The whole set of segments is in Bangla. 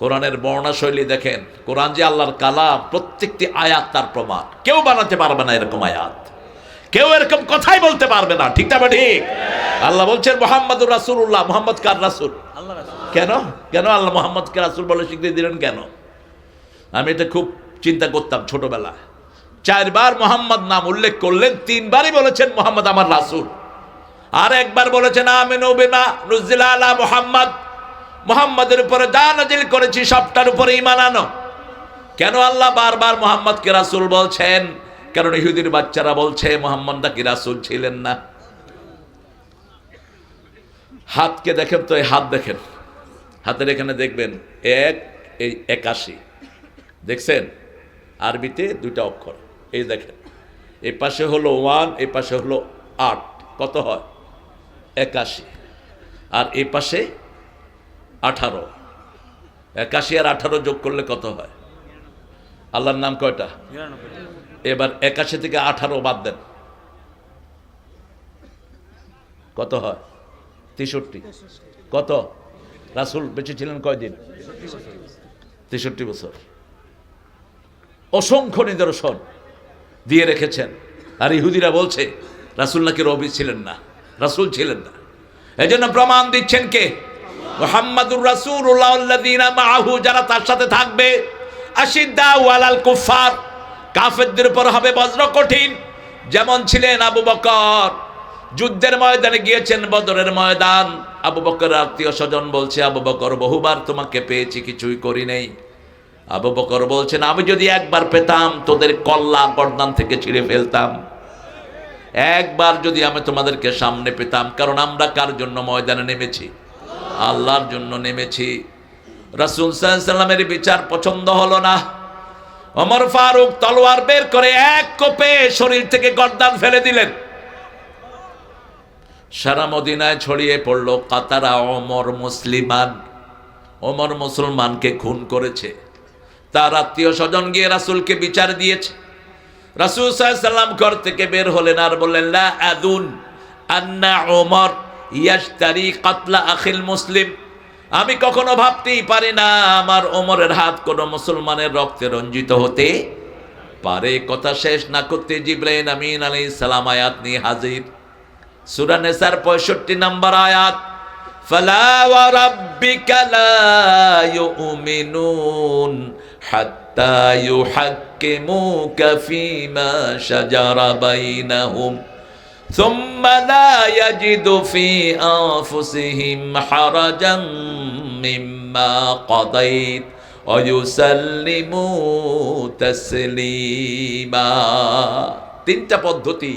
কোরআনের বর্ণনা শৈলী দেখেন। কোরআন যে আল্লাহর কালাম প্রত্যেকটি আয়াত তার প্রমাণ। কেউ বানাতে পারবে না এরকম আয়াত। কেউ এরকম কথাই বলতে পারবে না। ঠিক না ঠিক? আল্লাহ বলছেন মোহাম্মদুর রাসুল্লাহ মোহাম্মদ কার রাসুল? কেন? কেন আল্লাহ মোহাম্মদকে রাসুল বলে স্বীকৃতি দিলেন কেন? আমি এটা খুব চিন্তা করতাম ছোটবেলা চারবার মোহাম্মদ নাম উল্লেখ করলেন তিনবারই বলেছেন মোহাম্মদ আমার রাসুল। আর একবার বলেছেন আমিন বিমা নুজিলা আলা মোহাম্মদ। মোহাম্মদের উপরে যা নাজিল করেছি, সবটার উপরে ইমান আনো। কেন আল্লাহ বারবার মোহাম্মদকে রাসুল বলছেন? কারণ ইহুদির বাচ্চারা বলছে, মোহাম্মদ নাকি রাসুল ছিলেন না? হাতকে দেখেন তো, এই হাত দেখেন। হাতের এখানে দেখবেন, এক, এই একাশি। দেখছেন? আরবিতে দুইটা অক্ষর। এই দেখেন, এই পাশে হলো ওয়ান, এই পাশে হলো আট। কত হয়? একাশি। আর এই পাশে আঠারো। একাশি আর আঠারো যোগ করলে কত হয়? আল্লাহর নাম কয়টা? এবার একাশি থেকে আঠারো বাদ দেন। কত হয়? তেষট্টি। কত? রাসুল বেঁচে ছিলেন কয়দিন? তেষট্টি বছর। অসংখ্য নিদর্শন দিয়ে রেখেছেন। আর ইহুদিরা বলছে, রাসুল নাকি রবি ছিলেন না? রাসুল ছিলেন না। এজন্য প্রমাণ দিচ্ছেন কে? মোহাম্মদুর রাসূলুল্লাহ মাহু যারা তার সাথে থাকবে আশিদ্দা ওয়ালাল কুফার কাফেরদের উপর হবে বজ্র কঠিন। যেমন ছিলেন আবু বকর, যুদ্ধের ময়দানে গিয়েছেন বদরের ময়দান। আবু বকর আত্মীয় স্বজন বলছে, আবু বকর, বহুবার তোমাকে পেয়েছি, কিছুই করি নেই। আবু বকর বলছেন, আমি যদি একবার পেতাম, তোদের কল্লা গর্দান থেকে ছিঁড়ে ফেলতাম। একবার যদি আমি তোমাদেরকে সামনে পেতাম, কারণ আমরা কার জন্য ময়দানে নেমেছি? আল্লাহর জন্য নেমেছি। রাসুল সাল্লামের বিচার পছন্দ হলো না। অমর ফারুক তলোয়ার বের করে এক কোপে শরীর থেকে গর্দান ফেলে দিলেন। সারা মদিনায় ছড়িয়ে পড়ল কাতারা অমর মুসলিমান। অমর মুসলমানকে খুন করেছে। তার আত্মীয় স্বজন গিয়ে রাসুলকে বিচার দিয়েছে। রাসুল সাল্লাম ঘর থেকে বের হলেন আর বললেন, লা আদুন আন্না ওমর। ইয়াশতারি কাতলা আখিল মুসলিম আমি কখনো ভাবতেই পারি না আমার ওমরের হাত কোনো মুসলমানের রক্তে রঞ্জিত হতে পারে কথা শেষ না করতে জিব্রাইন আমিন আলী সালাম আয়াত নিয়ে হাজির সূরা নেসার পঁয়ষট্টি নম্বর আয়াত فلا وربك لا يؤمنون حتى يحكموك فيما شجر بينهم ثم لا يجدوا في أنفسهم حرجا مما قضيت ويسلموا تسليما তিনটা পদ্ধতি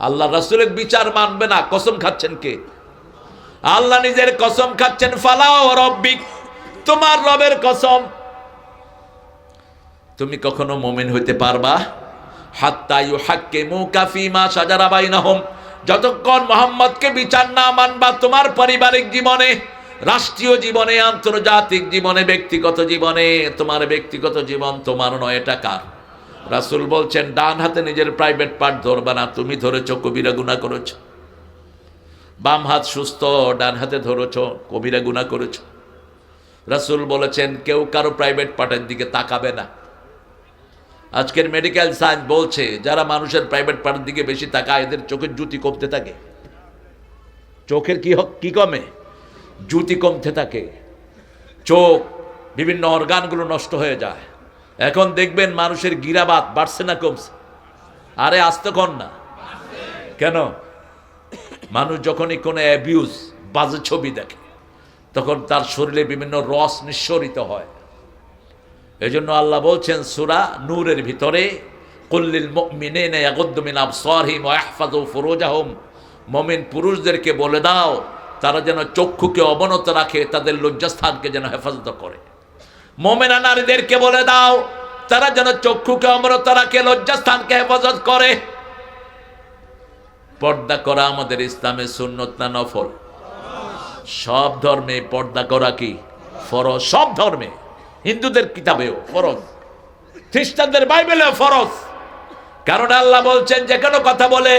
আল্লাহ রাসূলের বিচার মানবে না কসম খাচ্ছেন কে আল্লাহ নিজের কসম খাচ্ছেন ফালাও রব্বিক তোমার রবের কসম তুমি কখনো মোমেন হইতে পারবা হাত্তায়ু হাক্কে মুকাফি মা সাজারা বাইনাহুম। যতক্ষণ মোহাম্মদকে বিচার না মানবা তোমার পারিবারিক জীবনে, রাষ্ট্রীয় জীবনে, আন্তর্জাতিক জীবনে, ব্যক্তিগত জীবনে, তোমার ব্যক্তিগত জীবন তোমার নয়, এটা কার? রাসুল বলছেন, ডান হাতে নিজের প্রাইভেট পার্ট ধরবা না, তুমি ধরেছ, কবিরা গুণা করেছ। বাম হাত সুস্থ, ডান হাতে ধরেছ, কবিরা গুণা করেছ। রাসুল বলেছেন, কেউ কারও প্রাইভেট পার্টের দিকে তাকাবে না। আজকের মেডিকেল সায়েন্স বলছে, যারা মানুষের প্রাইভেট পার্টের দিকে বেশি তাকায়, এদের চোখের জুতি কমতে থাকে। চোখের কি হক কি কমে? জুতি কমতে থাকে। চোখ, বিভিন্ন অর্গানগুলো নষ্ট হয়ে যায়। এখন দেখবেন মানুষের গিরাবাত বাড়ছে না কমছে। আরে, আসতে কর না। কেন? মানুষ যখনই কোনো অ্যাবিউজ বাজে ছবি দেখে, তখন তার শরীরে বিভিন্ন রস নিঃসরিত হয়। এজন্য আল্লাহ বলছেন, সুরা নূরের ভিতরে কুল্লিল মিন মুমিন পুরুষদেরকে বলে দাও, তারা যেন চক্ষুকে অবনত রাখে, তাদের লজ্জাস্থানকে যেন হেফাজত করে। মোমেনা নারীদেরকে বলে দাও, তারা যেন চক্ষুকে অবনত রাখে, লজ্জাস্থানকে হেফাজত করে। পর্দা করা আমাদের ইসলামের সুন্নত না নফল? সব ধর্মে পর্দা করা কি? ফরজ? সব ধর্মে। হিন্দুদের কিতাবেও ফরজ। খ্রিস্টানদের বাইবেলেও ফরজ। কারণ আল্লাহ বলছেন যে কোনো কথা বলে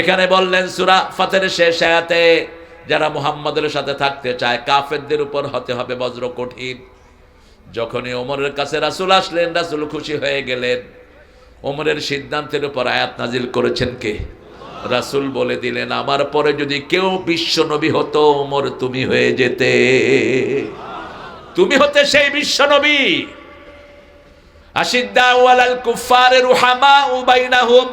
এখানে বললেন সুরা ফাতের শেষ আয়াতে, যারা মুহাম্মাদের সাথে থাকতে চায়, কাফেরদের উপর হতে হবে বজ্র কঠিন। যখনই ওমরের কাছে রাসূল আসলেন, রাসূল খুশি হয়ে গেলেন। ওমরের সিদ্ধান্তের উপর আয়াত নাজিল করেছেন কে? রাসূল বলে দিলেন, আমার পরে যদি কেউ বিশ্ব নবী হতো, ওমর তুমি হয়ে যেতে। তুমি হতে সেই বিশ্ব নবী আশিদ্দাওয়ালাল কুফারে রুহামা উবাইনাহুম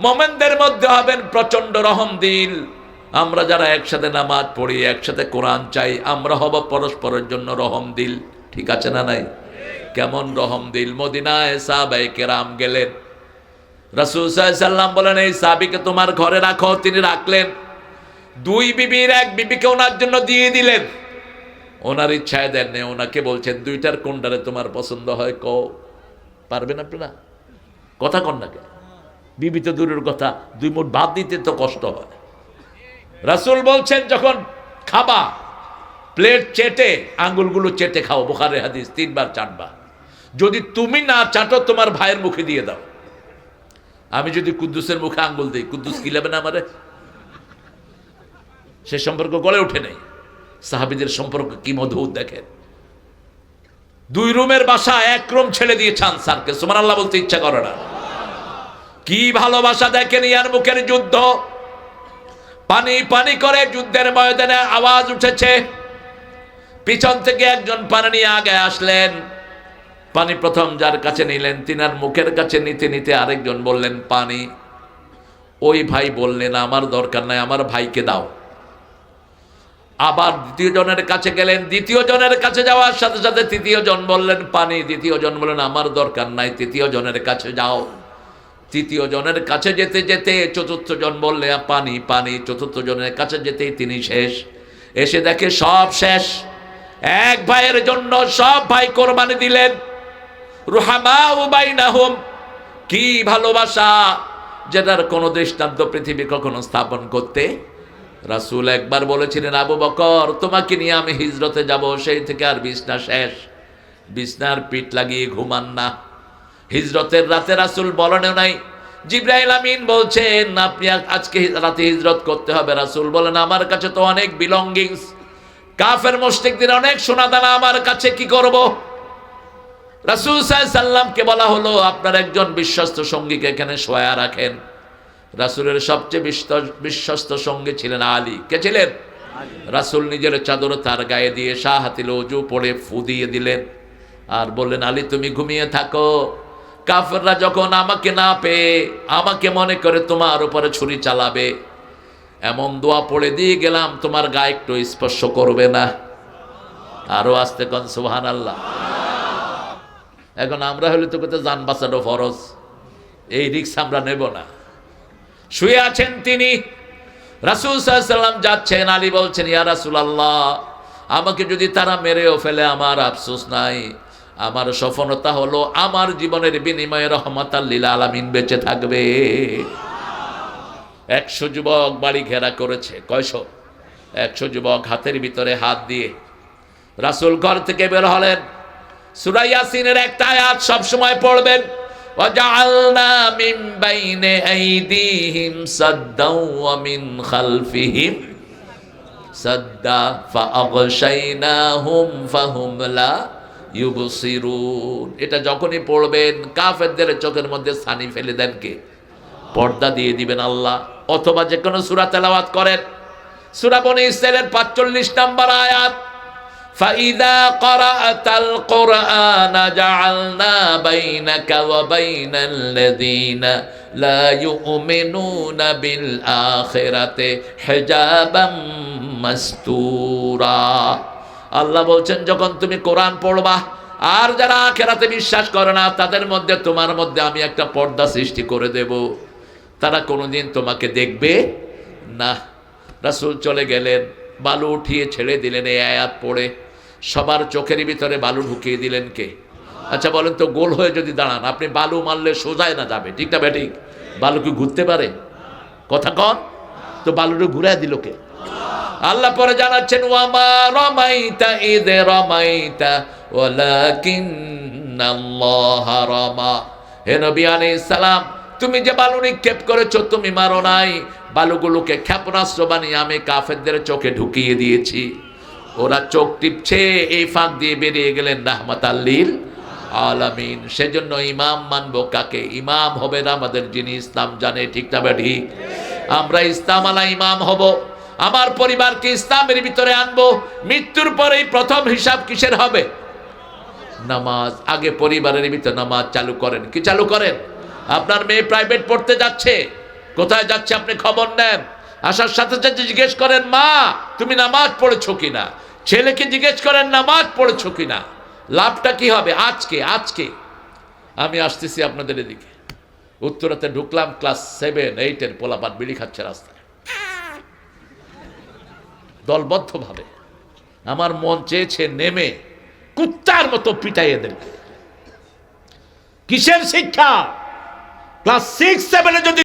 মোমেনদের মধ্যে হবেন প্রচণ্ড রহম দিল আমরা যারা একসাথে নামাজ পড়ি, একসাথে কোরআন চাই, আমরা হব পরস্পরের জন্য রহম দিল ঠিক আছে না নাই? কেমন রহম দিল মদিনায় সাহাবাই কেরাম গেলেন। রাসূল সাল্লাম বলেন, এই সাহাবিকে তোমার ঘরে রাখো। তিনি রাখলেন। দুই বিবির এক বিবিকে ওনার জন্য দিয়ে দিলেন। ওনার ইচ্ছায় দেন নেই, ওনাকে বলছেন, দুইটার কোনটারে তোমার পছন্দ হয় কও? পারবেন আপনারা? কথা কন না কেন? বিবি তো দূরের কথা, দুই মুঠ ভাত দিতে তো কষ্ট হয়। রাসূল বলছেন, যখন খাবা, প্লেট চেটে, আঙ্গুলগুলো চেটে খাও। বোখারে হাদিস তিনবার চাটবা যদি তুমি না চাটো, তোমার ভাইয়ের মুখে দিয়ে দাও। আমি যদি কুদ্দুসের মুখে আঙ্গুল দিই, কুদ্দুস কি নেবে না আমারে? সে সম্পর্ক গড়ে ওঠে নাই। সাহাবিদের সম্পর্ক কি মধুর দেখেন। দুই রুমের বাসা, এক রুম ছেড়ে দিয়ে চান স্যারকে। সুমান আল্লাহ বলতে ইচ্ছা করে না। কি ভালোবাসা দেখেন ইয়ার মুখের যুদ্ধ। পানি পানি করে যুদ্ধের ময়দানে আওয়াজ উঠেছে। পিছন থেকে একজন পানি নিয়ে আগে আসলেন। পানি প্রথম যার কাছে নিলেন, তিনার মুখের কাছে নিতে নিতে আরেকজন বললেন, পানি। ওই ভাই বললেন, আমার দরকার নাই, আমার ভাইকে দাও। আবার দ্বিতীয় জনের কাছে গেলেন, দ্বিতীয় জনের কাছে যাওয়ার সাথে সাথে তৃতীয় জন বললেন, পানি। দ্বিতীয় জন বললেন, আমার দরকার নাই, তৃতীয় জনের কাছে যাও। তৃতীয় জনের কাছে যেতে যেতে চতুর্থ জন বললে, পানি পানি। চতুর্থ জনের কাছে যেতেই তিনি শেষ। এসে দেখে সব শেষ। এক ভাইয়ের জন্য সব ভাই কোরবানি দিলেন। রুহামা কি ভালোবাসা যেটার কোনো দৃষ্টান্ত পৃথিবী কখনো স্থাপন করতে? রাসূল একবার বলেছিলেন, আবু বকর, তোমাকে নিয়ে আমি হিজরতে যাব, সেই থেকে আর বিছনা শেষ। বিছনার পিঠ লাগিয়ে ঘুমান না। হিজরতের রাতে রাসূল বলেন নাই। জিব্রাইল আমিন বলছেন, আপনি আজকে রাতে হিজরত করতে হবে। রাসূল বলেন, আমার কাছে তো অনেক বিলঙ্গিংস কাফের মুশরিকদের অনেক সোনাদানা আমার কাছে কি করব? রাসূল সাল্লামকে বলা হলো আপনার একজন বিশ্বস্ত সঙ্গীকে এখানে শোয়া রাখেন। রাসুলের সবচেয়ে বিশ্বস্ত সঙ্গী ছিলেন আলী। কে ছিলেন? রাসূল নিজের চাদর তার গায়ে দিয়ে শাহ হাতিল অজু পড়ে ফু দিয়ে দিলেন আর বললেন আলী তুমি ঘুমিয়ে থাকো। কাফেররা যখন আমাকে না পেয়ে আমাকে মনে করে তোমার উপরে ছুরি চালাবে এমন দোয়া পড়ে দিয়ে গেলাম তোমার গায়ে একটু স্পর্শ করবে না। আরও আসতে কন সুহান আল্লাহ এখন আমরা হলে তো কোথাও যান বাঁচানো ফরজ। এই রিক্স আমরা নেব না। শুয়ে আছেন তিনি। রাসুল সাল্লাম যাচ্ছেন, আলী বলছেন, ইয়া রাসুল আল্লাহ আমাকে যদি তারা মেরেও ফেলে, আমার আফসোস নাই। আমার সফলতা হলো আমার জীবনের বিনিময়ে রহমত আল্লীলা আলামিন বেঁচে থাকবে। একশো যুবক বাড়ি ঘেরা করেছে, কয়শো? একশো যুবক হাতের ভিতরে হাত দিয়ে। রাসুল ঘর থেকে বের হলেন। সুরাইয়াসিনের একটা আয়াত সবসময় পড়বেন وجعلنا من بين أيديهم سدا ومن خلفهم سدا فأغشيناهم فهم لا يبصرون এটা যখনই পড়বেন কাফেরদের চোখের মধ্যে ছানি ফেলে দেন কে পর্দা দিয়ে দিবেন আল্লাহ অথবা যে কোনো সূরা তেলাওয়াত করেন সূরা বনি ইসরাইলের 45 নম্বর আয়াত فإذا قرأت القرآن جعلنا بينك وبين الذين لا يؤمنون بالآخرة حجابا مستورا আল্লাহ বলছেন যখন তুমি কোরআন পড়বা আর যারা আখেরাতে বিশ্বাস করে না তাদের মধ্যে তোমার মধ্যে আমি একটা পর্দা সৃষ্টি করে দেব তারা কোনোদিন তোমাকে দেখবে না রাসূল চলে গেলেন বালু উঠিয়ে ছেড়ে দিলেন এই আয়াত পড়ে সবার চোখের ভিতরে বালু ঢুকিয়ে দিলেন কে? আচ্ছা বলেন তো, গোল হয়ে যদি দাঁড়ান, আপনি বালু মারলে সোজায় না যাবে, ঠিক না ব্যাটিক বালু কি ঘুরতে পারে? কথা কন। তো বালুটা ঘুরে দিল কে? আল্লাহ পরে জানাচ্ছেন, ওয়ামা রমাইতা ঈদে রমাইতা ওয়ালাকিন আল্লাহ রমা। হে নবী আলাইহিস সালাম, তুমি যে বালু নিক্ষেপ করেছ, তুমি মারো নাই। বালুগুলোকে ক্ষেপণাস্ত্র বানিয়ে আমি কাফেরদের চোখে ঢুকিয়ে দিয়েছি। ওরা চোখ টিপছে, এই ফাঁক দিয়ে বেরিয়ে গেলেন রাহমাত আল্লিল আলামিন। সেজন্য ইমাম মানবো কাকে? ইমাম হবে না আমাদের যিনি ইসলাম জানে, ঠিক না ঠিক আমরা ইসলাম আলা ইমাম হব। আমার পরিবারকে ইসলামের ভিতরে আনব। মৃত্যুর পরেই প্রথম হিসাব কিসের হবে? নামাজ। আগে পরিবারের ভিতরে নামাজ চালু করেন। কি চালু করেন? আপনার মেয়ে প্রাইভেট পড়তে যাচ্ছে। কোথায় যাচ্ছে আপনি খবর নেন? আসার সাথে সাথে জিজ্ঞেস করেন, মা, তুমি নামাজ পড়েছো কিনা? ছেলেকে জিজ্ঞেস করেন, নামাজ পড়েছো কিনা? লাভটা কি হবে? আজকে আজকে। আমি আসতেছি আপনাদের এদিকে। উত্তরাতে ঢুকলাম, ক্লাস সেভেন, এইটের পোলাপাত বিড়ি খাচ্ছে রাস্তায়। দলবদ্ধভাবে। আমার মন চেয়েছে নেমে কুত্তার মতো পিটাই এদেরকে কিসের শিক্ষা? ক্লাস সিক্স, সেভেনে যদি